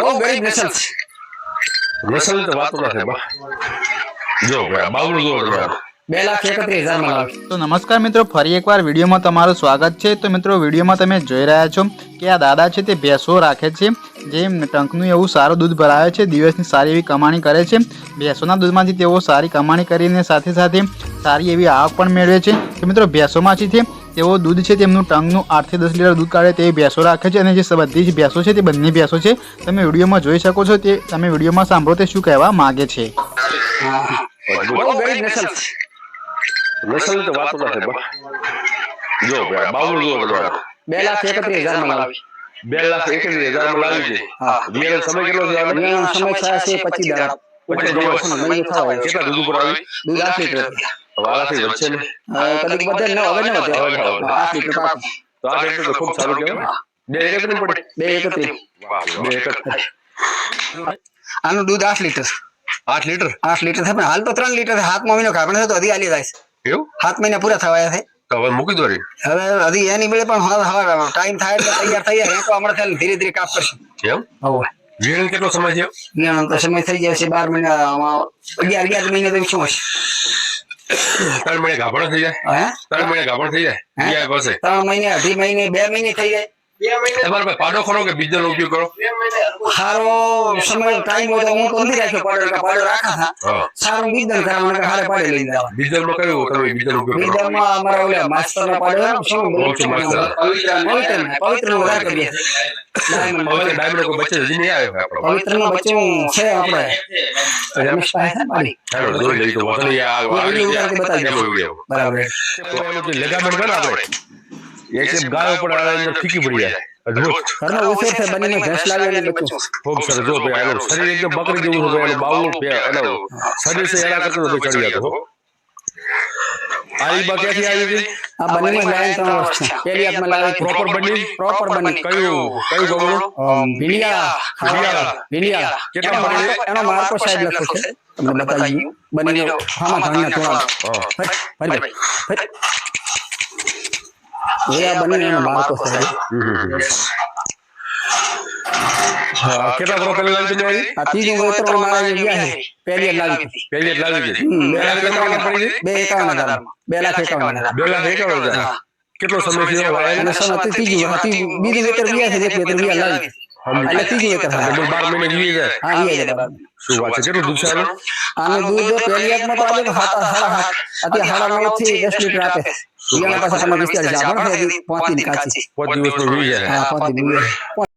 બહુ ગરીબ નસલ છે નસલ વાતો બા જો બાવળું જો તો નમસ્કાર મિત્રો ફરી એકવાર વિડીયોમાં તમારું સ્વાગત છે. તો મિત્રો વિડીયોમાં તમે જોઈ રહ્યા છો કે આ દાદા છે તે ભેંસો રાખે છે. જે ટંકનું એવું સારું દૂધ ભરાવે છે દિવસની સારી એવી કમાણી કરે છે. ભેંસોના દૂધમાંથી તેઓ સારી કમાણી કરીને સાથે સાથે સારી એવી આવક પણ મેળવે છે. તો મિત્રો ભેંસોમાંથી તે તેઓ દૂધ છે તેમનું ટંગનું આઠથી દસ લીટર દૂધ કાઢે તે ભેંસો રાખે છે અને જે બધી જ ભેંસો છે તે બંને ભેંસો છે તમે વિડીયોમાં જોઈ શકો છો તે તમે વિડીયોમાં સાંભળો તે શું કહેવા માગે છે. જો બે લાખ એકત્રીસ હજારમાં લાવી. બે લાખ એકત્રીસ હજારમાં લાવી છે. હા. સમય કેટલો છે સમય થયા છે પચીસ દાડા. થવા કેટલા દૂધ ઉપર આવી? દૂધ આઠ લીટર વાલાથી વધશે ને? હવે વધે ન હવે ન વધે. આઠ લીટર પાકું. તો આ રીતે તો ખૂબ સારું કહેવાય. બે એકત્રીસ પડે બે એકત્રીસ બે એકત્રીસ આનું દૂધ આઠ લીટર. આઠ લીટર? આઠ લીટર થાય પણ હાલ તો ત્રણ લીટર હાથ મહિનો ખાપણ તો હજી આલી જાય એવું? સાત મહિના પૂરા થવાયા છે. હવે મૂકી દો હવે હજી એની મેળે પણ હવે ટાઈમ થાય એટલે તૈયાર થઈ જાય તો હમણાં થાય ધીરે ધીરે કાપ કરશું. એમ હવે. વીણ કેટલો સમય થયો? એનો તો સમય થઈ જાય છે બાર મહિના અગિયાર અગિયાર મહિના તો શું હશે? ત્રણ મહિને ગાભણ થઈ જાય? ત્રણ મહિને ગાભણ થઈ જાય? ત્રણ મહિને અઢી મહિને બે મહિને થઈ જાય? તમારે પાડો ખરો કે બીજનો ઉપયોગ કરો? સારો સમય ટાઈમ હોય તો હું તો નથી રાખ્યો પાડો કે પાડો રાખા હતા હા. સારું બીજદાન કરાવવાનું કે હારે પાડે લઈ જાવ બીજનમાં કયો તમે બીજનો ઉપયોગ કરો. બીજદાનમાં અમારા ઓલા માસ્ટર નો પાડો શું. પવિત્ર ને, પવિત્ર નો વધારે કરીએ ડાયમંડ પવિત્ર. કોઈ બચ્ચે હજી નહીં આવ્યો આપણો. પવિત્ર નો બચ્ચું છે આપણે. રમેશ પાસે છે પાડી. ચાલો જોઈ લઈ તો વાંધો આ. બરાબર. લેગામણ કરે આપણે એ છે ગાયો પણ આ અંદર ફીકી પડી જાય અદ્ભુત ઘરનો ઉછેર છે બંને ભેંસ લાવી અને બચ્ચું ખૂબ સરસ જો ભાઈ એનું શરીર એકદમ બકરી જેવું છે ભાઈ એનું બાવળું ભે- એનું શરીર છે એના કરતા તો ચડી જતું હો આ ઈ બા ક્યાંથી આવી હતી આ બંને લાઈન ત્રણ વર્ષ છે પેલી હાથમાં લાવી પ્રોપર બની પ્રોપર બની કયું કયું ગમણું અમ, ભીલિયા ભીલિયા. ભીલિયા કેટલા એનો પડે? માર્કો- એનો માર્કો સાહેબ લખ્યો છે તમને બતાવી બની હામાં ધાણના થોડા હા ફરી ફરી ફરી આ બંને એનો છે કેટલા વર્ષ પહેલા લાવી તમે આ ત્રીજું વેતરણ મારા જે ગયા છે. પહેલી લાવી પહેલી લાવી છે. બે લાખ કેટલા પડી બે એકાવન હજાર. બે લાખ એકાવન હજાર. બે લાખ એકાવન હજાર. કેટલો સમય થયો? અને વાળાને? સમ ત્રીજું હતી. વેતર ગયા છે એક વેતર ગયા લાવી. એટલે ત્રીજું વેતર હા ડબલ બાર મહિને વીસ હજાર હા વીસ હજાર શું વાત છે? કેટલું દૂધ છે આનું? આનું દૂધ પહેલી હાથમાં તો આજે તો સાત સાડા અત્યારે સાડા નવથી દસ લીટર આપે. વિયાણા પાસે તમે વિસ્તાર જાણો છો પાંચની કાચી પાંચ દિવસનું વીસ હજાર હા પાંચની